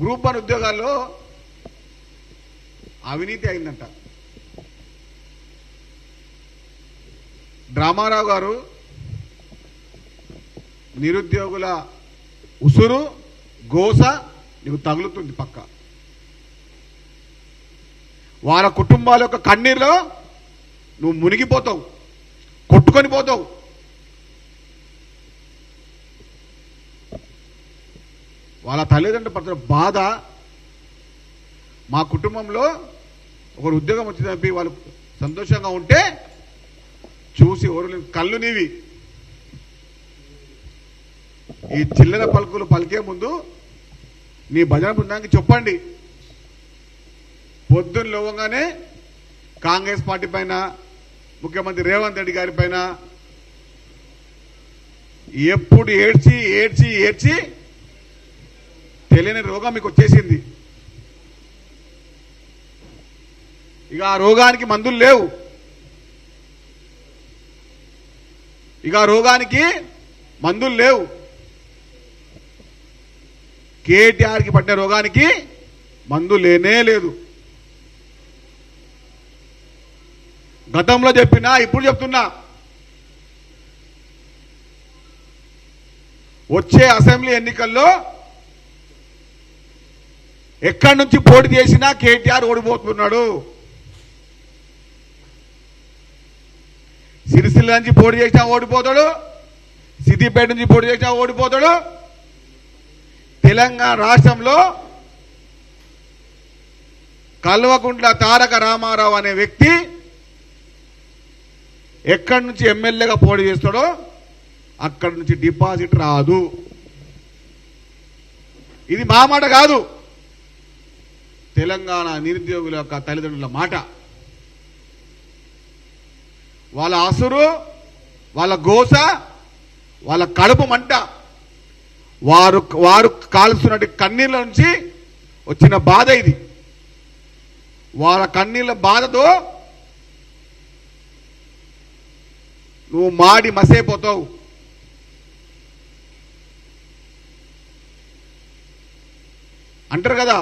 Group one ఉద్యోగాల్లో అవినీతి అయిందంట. డ్రామారావు గారు నిరుద్యోగుల ఉసురు గోస నీకు తగులుతుంది పక్క. వాళ్ళ కుటుంబాల యొక్క కన్నీరులో నువ్వు మునిగిపోతావు కొట్టుకొని పోతావు. వాళ్ళ తల్లిదండ్రులు పడుతున్న బాధ మా కుటుంబంలో ఒకరు ఉద్యోగం వచ్చిందని వాళ్ళు సంతోషంగా ఉంటే చూసి ఓరు కళ్ళు నీవి. ఈ చిల్లర పలుకులు పలికే ముందు నీ భజన బృందానికి చెప్పండి. పొద్దున్న లోవగానే కాంగ్రెస్ పార్టీ పైన ముఖ్యమంత్రి రేవంత్ రెడ్డి గారి పైన ఎప్పుడు ఏడ్చి ఏడ్చి ఏడ్చి తెలియని రోగం మీకు వచ్చేసింది. ఇక ఆ రోగానికి మందులు లేవు. ఇక ఆ రోగానికి మందులు లేవు. కేటీఆర్కి పట్టిన రోగానికి మందు లేనే లేదు. గతంలో చెప్పినా ఇప్పుడు చెప్తున్నా. వచ్చే అసెంబ్లీ ఎన్నికల్లో ఎక్కడి నుంచి పోటీ చేసినా కేటీఆర్ ఓడిపోతున్నాడు. సిరిసిల్ల నుంచి పోటీ చేసినా ఓడిపోతాడు. సిద్దిపేట నుంచి పోటీ చేసినా ఓడిపోతాడు. తెలంగాణ రాష్ట్రంలో కల్వకుంట్ల తారక రామారావు అనే వ్యక్తి ఎక్కడి నుంచి ఎమ్మెల్యేగా పోటీ చేస్తాడో అక్కడి నుంచి డిపాజిట్ రాదు. ఇది మా మాట కాదు. తెలంగాణ నిరుద్యోగుల యొక్క తల్లిదండ్రుల మాట. వాళ్ళ అసురు వాళ్ళ గోస వాళ్ళ కడుపు మంట. వారు వారు కాలుస్తున్నట్టు కన్నీళ్ళ నుంచి వచ్చిన బాధ ఇది. వాళ్ళ కన్నీళ్ళ బాధతో నువ్వు మాడి మసైపోతావు. అంటారు కదా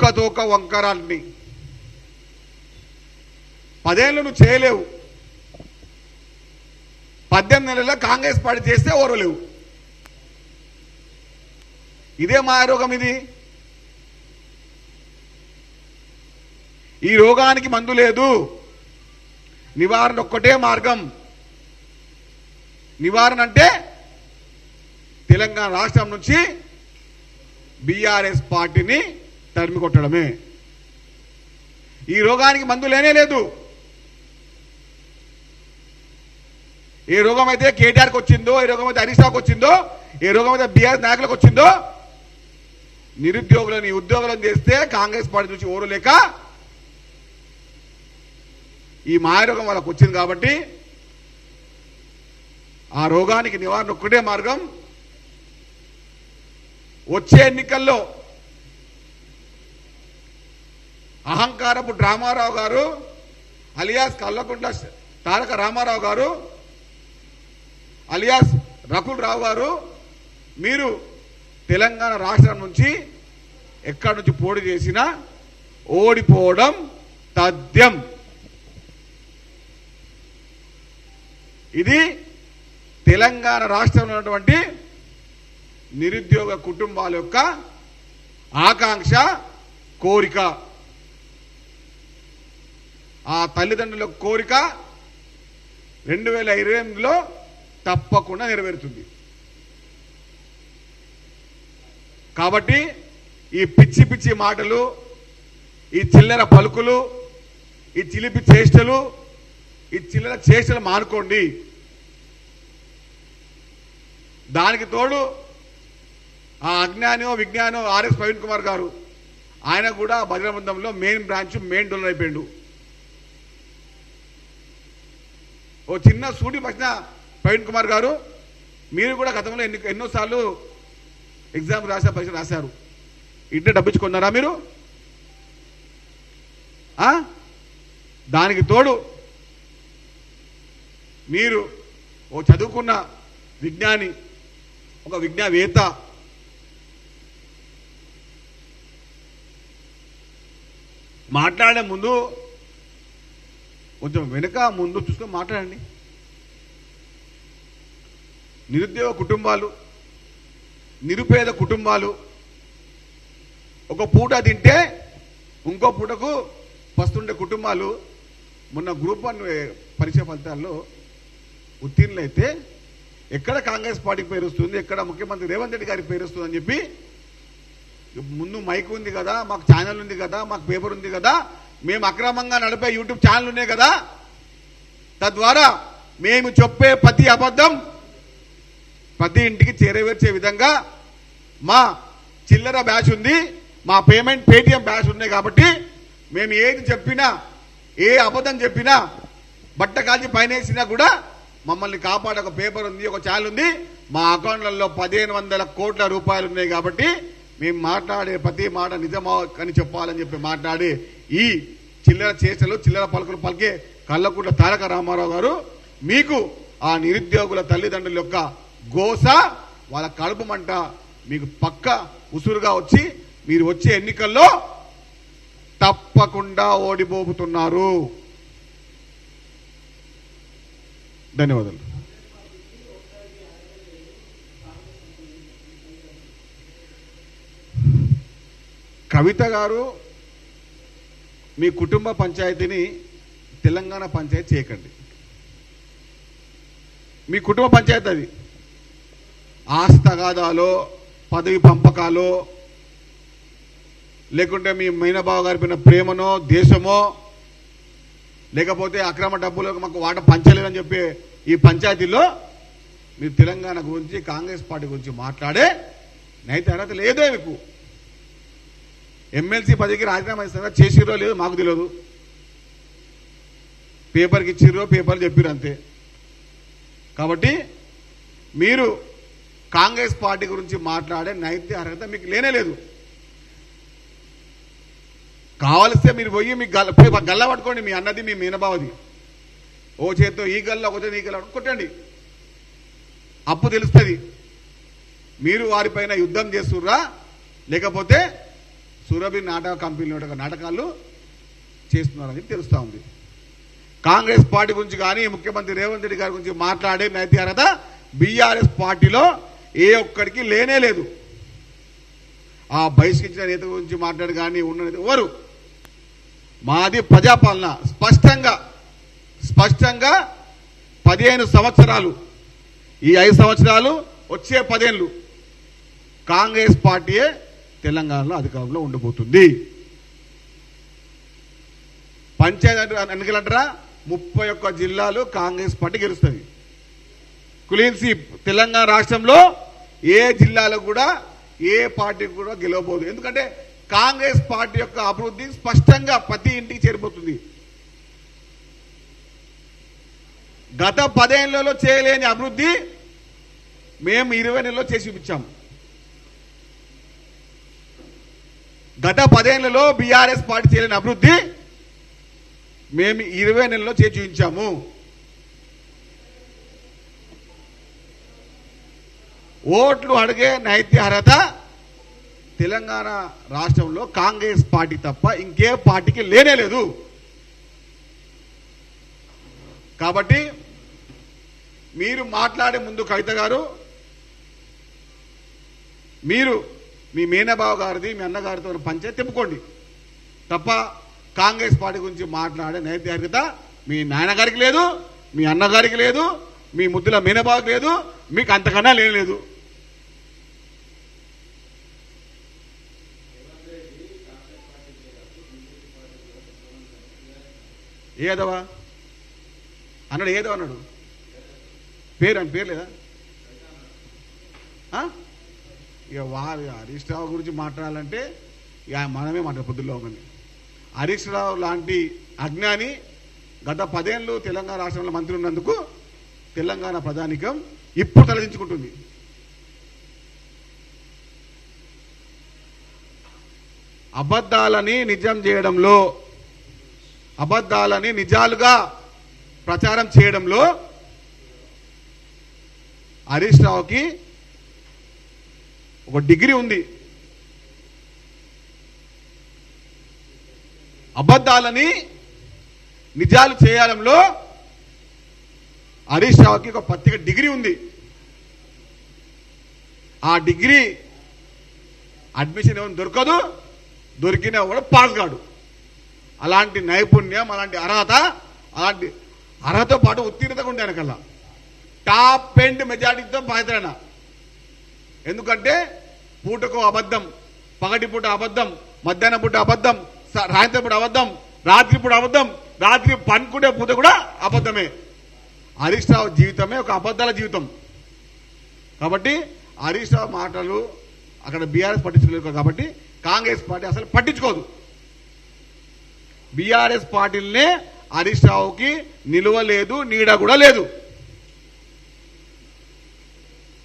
కుక్క వంకరాన్ని పదేళ్ళు నువ్వు చేయలేవు. పద్దెనిమిది నెలల్లో కాంగ్రెస్ పార్టీ చేస్తే ఓరలేవు. ఇదే మాయారోగం ఇది. ఈ రోగానికి మందు లేదు. నివారణ ఒక్కటే మార్గం. నివారణ అంటే తెలంగాణ రాష్ట్రం నుంచి బీఆర్ఎస్ పార్టీని తరిమి కొట్టడమే. ఈ రోగానికి మందు లేనే లేదు. ఏ రోగం అయితే కేటీఆర్కి వచ్చిందో ఏ రోగం అయితే హరీష్ వచ్చిందో ఏ రోగం అయితే బీఆర్ నాయకులకు వచ్చిందో నిరుద్యోగులని ఉద్యోగులను చేస్తే కాంగ్రెస్ పార్టీ నుంచి ఓరు లేక ఈ మాయరోగం వాళ్ళకు వచ్చింది కాబట్టి ఆ రోగానికి నివారణ ఒక్కటే మార్గం. వచ్చే ఎన్నికల్లో అహంకారపు డ్రామారావు గారు అలియాస్ కల్లకుంట తారక రామారావు గారు అలియాస్ రకుల్ రావు గారు మీరు తెలంగాణ రాష్ట్రం నుంచి ఎక్కడి నుంచి పోటీ చేసినా ఓడిపోవడం తథ్యం. ఇది తెలంగాణ రాష్ట్రంలో ఉన్నటువంటి నిరుద్యోగ కుటుంబాల యొక్క ఆకాంక్ష కోరిక. ఆ తల్లిదండ్రుల కోరిక రెండు వేల ఇరవై ఎనిమిదిలో తప్పకుండా నెరవేరుతుంది. కాబట్టి ఈ పిచ్చి పిచ్చి మాటలు ఈ చిల్లర పలుకులు ఈ చిలిపి చేష్టలు ఈ చిల్లర చేష్టలు మానుకోండి. దానికి తోడు ఆ అజ్ఞానో విజ్ఞానో ఆర్ఎస్ ప్రవీణ్ కుమార్ గారు ఆయన కూడా భద్ర బృందంలో మెయిన్ బ్రాంచ్ మెయిన్ డోనర్ అయిపోయాడు. ఓ చిన్న సూటి ప్రశ్న ప్రవీణ్ కుమార్ గారు. మీరు కూడా గతంలో ఎన్ని ఎన్నోసార్లు ఎగ్జామ్ రాసే పరీక్ష రాశారు. ఇంటి డబ్బించుకున్నారా మీరు? దానికి తోడు మీరు ఓ చదువుకున్న విజ్ఞాని ఒక విజ్ఞావేత్త మాట్లాడే ముందు కొంచెం వెనుక ముందు చూసుకొని మాట్లాడండి. నిరుద్యోగ కుటుంబాలు నిరుపేద కుటుంబాలు ఒక పూట తింటే ఇంకో పూటకు పస్తుండే కుటుంబాలు. మొన్న గ్రూప్ వన్ పరీక్ష ఫలితాల్లో ఉత్తీర్ణులైతే ఎక్కడ కాంగ్రెస్ పార్టీకి పేరు వస్తుంది ఎక్కడ ముఖ్యమంత్రి రేవంత్ రెడ్డి గారికి పేరు వస్తుంది అని చెప్పి ముందు మైక్ ఉంది కదా మాకు ఛానల్ ఉంది కదా మాకు పేపర్ ఉంది కదా మేము అక్రమంగా నడిపే యూట్యూబ్ ఛానల్ ఉన్నాయి కదా? తద్వారా మేము చెప్పే ప్రతి అబద్ధం ప్రతి ఇంటికి చేరవేర్చే విధంగా మా చిల్లర బ్యాచ్ ఉంది మా పేమెంట్ పేటిఎం బ్యాచ్ ఉన్నాయి కాబట్టి మేము ఏది చెప్పినా ఏ అబద్ధం చెప్పినా బట్ట కాల్చి పైన వేసినా కూడా మమ్మల్ని కాపాడే ఒక పేపర్ ఉంది ఒక ఛానల్ ఉంది. మా అకౌంట్లలో పదిహేను వందల కోట్ల రూపాయలు ఉన్నాయి కాబట్టి మేము మాట్లాడే ప్రతి మాట నిజమా అని చెప్పాలని చెప్పి మాట్లాడి ఈ చిల్లర చేసలు చిల్లర పలుకులు పలికే కళ్ళకుంట తారక రామారావు గారు మీకు ఆ నిరుద్యోగుల తల్లిదండ్రుల యొక్క గోస వాళ్ళ కడుపు మంట మీకు పక్క ఉసురుగా వచ్చి మీరు వచ్చే ఎన్నికల్లో తప్పకుండా ఓడిపోతున్నారు ధన్యవాదాలు. కవిత గారు మీ కుటుంబ పంచాయతీని తెలంగాణ పంచాయతీ చేయకండి. మీ కుటుంబ పంచాయతీ అది. ఆస్తగాదాలో పదవి పంపకాలో లేకుంటే మీ మైనబావ గారి పైన ప్రేమనో దేశమో లేకపోతే అక్రమ డబ్బులో మాకు వాట పంచలేదని చెప్పి ఈ పంచాయతీలో మీరు తెలంగాణ గురించి కాంగ్రెస్ పార్టీ గురించి మాట్లాడే నైతే అర్హత లేదే మీకు. ఎమ్మెల్సీ పదవికి రాజీనామా ఇస్తారా? చేసిరో లేదో మాకు తెలియదు. పేపర్కి ఇచ్చిర్రో పేపర్ చెప్పిర్రు అంతే. కాబట్టి మీరు కాంగ్రెస్ పార్టీ గురించి మాట్లాడే నైతిక అర్హత మీకు లేనే లేదు. కావలిస్తే మీరు పోయి మీ గల్ల పోయి గల్ల పట్టుకోండి మీ అన్నది మీ మీనబావది. ఓ చేత్తో ఈ గల్ల ఒక చేతి ఈ గల్ల కొట్టండి. అప్పు తెలుస్తుంది. మీరు వారిపైన యుద్ధం చేస్తుర్రా? లేకపోతే సురభి నాటక కంపెనీ నాటకాలు చేస్తున్నారని చెప్పి తెలుస్తూ ఉంది. కాంగ్రెస్ పార్టీ గురించి కానీ ముఖ్యమంత్రి రేవంత్ రెడ్డి గారి గురించి మాట్లాడే నైతిక అర్హత బీఆర్ఎస్ పార్టీలో ఏ ఒక్కడికి లేనే లేదు. ఆ బహిష్కరించిన నేత గురించి మాట్లాడు కానీ ఉన్న ఎవరు? మాది ప్రజాపాలన. స్పష్టంగా స్పష్టంగా పదిహేను సంవత్సరాలు ఈ ఐదు సంవత్సరాలు వచ్చే పదేళ్ళు కాంగ్రెస్ పార్టీయే తెలంగాణలో అధికారంలో ఉండబోతుంది. పంచాయతీ ఎన్నికలంటారా ముప్పై ఒక్క జిల్లాలు కాంగ్రెస్ పార్టీ గెలుస్తుంది. క్లీన్ స్వీప్ తెలంగాణ రాష్ట్రంలో ఏ జిల్లాలో కూడా ఏ పార్టీ కూడా గెలవబోదు. ఎందుకంటే కాంగ్రెస్ పార్టీ యొక్క అభివృద్ధి స్పష్టంగా ప్రతి ఇంటికి చేరిపోతుంది. గత పదేళ్ళలో చేయలేని అభివృద్ధి మేము ఇరవై నెలలో చేసి చూపించాము గత పదేళ్ళలో బీఆర్ఎస్ పార్టీ చేయలేని అభివృద్ధి మేము ఇరవై నెలలో చేసి చూపించాము ఓట్లు అడిగే నైతిక అర్హత తెలంగాణ రాష్ట్రంలో కాంగ్రెస్ పార్టీ తప్ప ఇంకే పార్టీకి లేనే లేదు. కాబట్టి మీరు మాట్లాడే ముందు కవిత గారు మీరు మీ మేనబావ గారిది మీ అన్నగారితో పంచాయతీ తిప్పుకోండి. తప్ప కాంగ్రెస్ పార్టీ గురించి మాట్లాడే నైతికత మీ నాన్నగారికి లేదు మీ అన్నగారికి లేదు మీ ముద్దుల మీనబావుకి లేదు మీకు అంతకన్నా లేనే లేదు. ఏదవా అన్నాడు ఏదో అన్నాడు? పేరు అని పేరు లేదా? ఇక వారి హరీష్ రావు గురించి మాట్లాడాలంటే ఇక మనమే మాట్లాడు పొద్దుల్లో కానీ హరీష్ రావు లాంటి అజ్ఞాని గత పదేళ్ళు తెలంగాణ రాష్ట్రంలో మంత్రి ఉన్నందుకు తెలంగాణ ప్రధానికం ఇప్పుడు తలదించుకుంటుంది. అబద్ధాలని నిజం చేయడంలో అబద్ధాలని నిజాలుగా ప్రచారం చేయడంలో హరీష్ రావుకి ఒక డిగ్రీ ఉంది. అబద్ధాలని నిజాలు చేయాలంలో హరీష్ రావుకి ఒక పత్రిక డిగ్రీ ఉంది. ఆ డిగ్రీ అడ్మిషన్ ఏమైనా దొరకదు దొరికినా కూడా పాస్ కాడు అలాంటి నైపుణ్యం అలాంటి అర్హత అలాంటి అర్హత పాటు ఉత్తీర్ణత ఉండే వెనకల్లా టాప్ ఎండ్ మెజారిటీతో పాత్రన ఎందుకంటే పూటకు అబద్ధం పగటి పూట అబద్ధం మధ్యాహ్నం పూట అబద్ధం స- సాయంత్రం పూట అబద్ధం రాత్రి పూట అబద్ధం రాత్రి పనుకునే పూట కూడా అబద్ధమే. హరీష్ రావు జీవితమే ఒక అబద్ధాల జీవితం. కాబట్టి హరీష్ రావు మాటలు అక్కడ బీఆర్ఎస్ పట్టించుకోలేదు కాబట్టి కాంగ్రెస్ పార్టీ అసలు పట్టించుకోదు. బీఆర్ఎస్ పార్టీలనే హరీష్ రావుకి నిలువ లేదు నీడ కూడా లేదు.